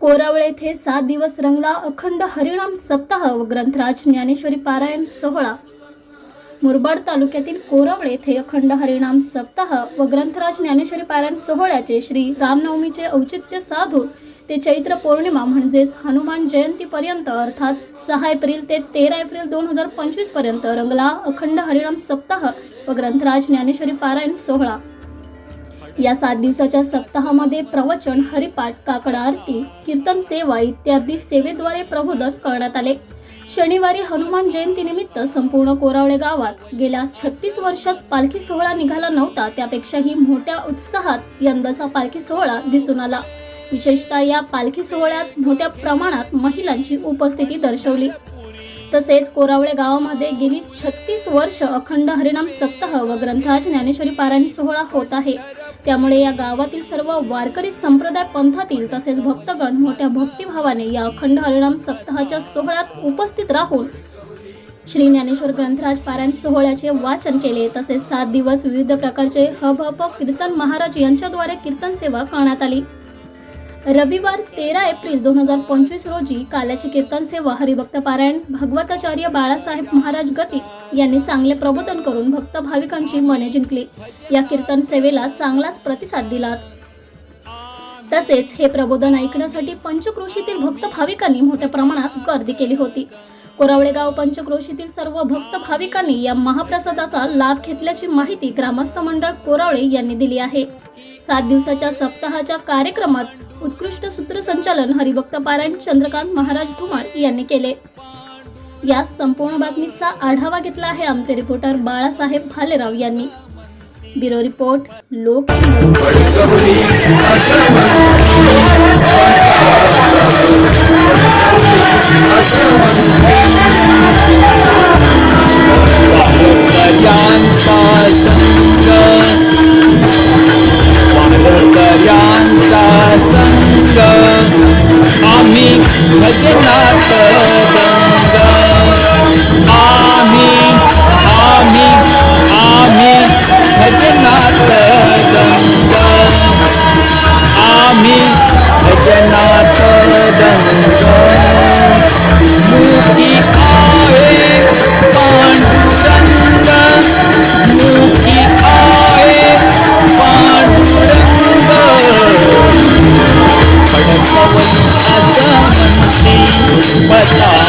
कोरावळ येथे सात दिवस रंगला अखंड हरिणाम सप्ताह व ग्रंथराज ज्ञानेश्वरी पारायण सोहळा. मुरबाड तालुक्यातील कोरावळ येथे अखंड हरिणाम सप्ताह व ग्रंथराज ज्ञानेश्वरी पारायण सोहळ्याचे श्री रामनवमीचे औचित्य साधून ते चैत्र पौर्णिमा म्हणजेच हनुमान जयंतीपर्यंत अर्थात सहा एप्रिल ते तेरा एप्रिल दोन हजार पंचवीसपर्यंत रंगला अखंड हरिणाम सप्ताह व ग्रंथराज ज्ञानेश्वरी पारायण सोहळा. या सात दिवसाच्या सप्ताहामध्ये प्रवचन हरिपाठ काकड आरती कीर्तन सेवा इत्यादी सेवेद्वारे प्रबोधन करण्यात आले. शनिवारी हनुमान जयंतीनिमित्त संपूर्ण कोरावळे गावात गेल्या छत्तीस वर्षात पालखी सोहळा निघाला नव्हता त्यापेक्षाही मोठ्या उत्साहात यंदाचा पालखी सोहळा दिसून आला. विशेषतः या पालखी सोहळ्यात मोठ्या प्रमाणात महिलांची उपस्थिती दर्शवली. तसेच कोरावळे गावामध्ये गेली छत्तीस वर्ष अखंड हरिनाम सप्ताह व ग्रंथराज ज्ञानेश्वरी पारायण सोहळा होत आहे. त्यामुळे या गावातील सर्व वारकरी संप्रदाय पंथातील तसेच भक्तगण मोठ्या भक्तिभावाने या अखंड हरिणाम सप्ताहाच्या सोहळ्यात उपस्थित राहून श्री ज्ञानेश्वर ग्रंथराज पारायण सोहळ्याचे वाचन केले. तसेच सात दिवस विविध प्रकारचे हब हब कीर्तन महाराज यांच्याद्वारे कीर्तन सेवा करण्यात आली. रविवार तेरा एप्रिल दोन हजार पंचवीस रोजी काल्याची कीर्तन सेवा हरिभक्त पारायण भगवताचार्य बाळासाहेब महाराज गती यांनी चांगले प्रबोधन करून भक्त भाविकांची मने जिंकली. या कीर्तन सेवेला चांगलाच प्रतिसाद दिला. तसेच हे प्रबोधन ऐकण्यासाठी पंचक्रोशीतील भक्त भाविकांनी मोठ्या प्रमाणात गर्दी केली होती. कोरावळेगाव पंचक्रोशीतील सर्व भक्त भाविकांनी या महाप्रसादाचा लाभ घेतल्याची माहिती ग्रामस्थ मंडळ कोरावळे यांनी दिली आहे. सात दिवसाच्या सप्ताहाच्या कार्यक्रमात उत्कृष्ट सूत्रसंचालन हरिभक्त पारायण चंद्रकांत महाराज धुमाळ यांनी केले. या संपूर्ण बातमीचा आढावा घेतला आहे आमचे रिपोर्टर बाळासाहेब भालेराव यांनी. ब्युरो रिपोर्ट लोक वारकऱ्यांचा संग आम्ही भजनात Let's go.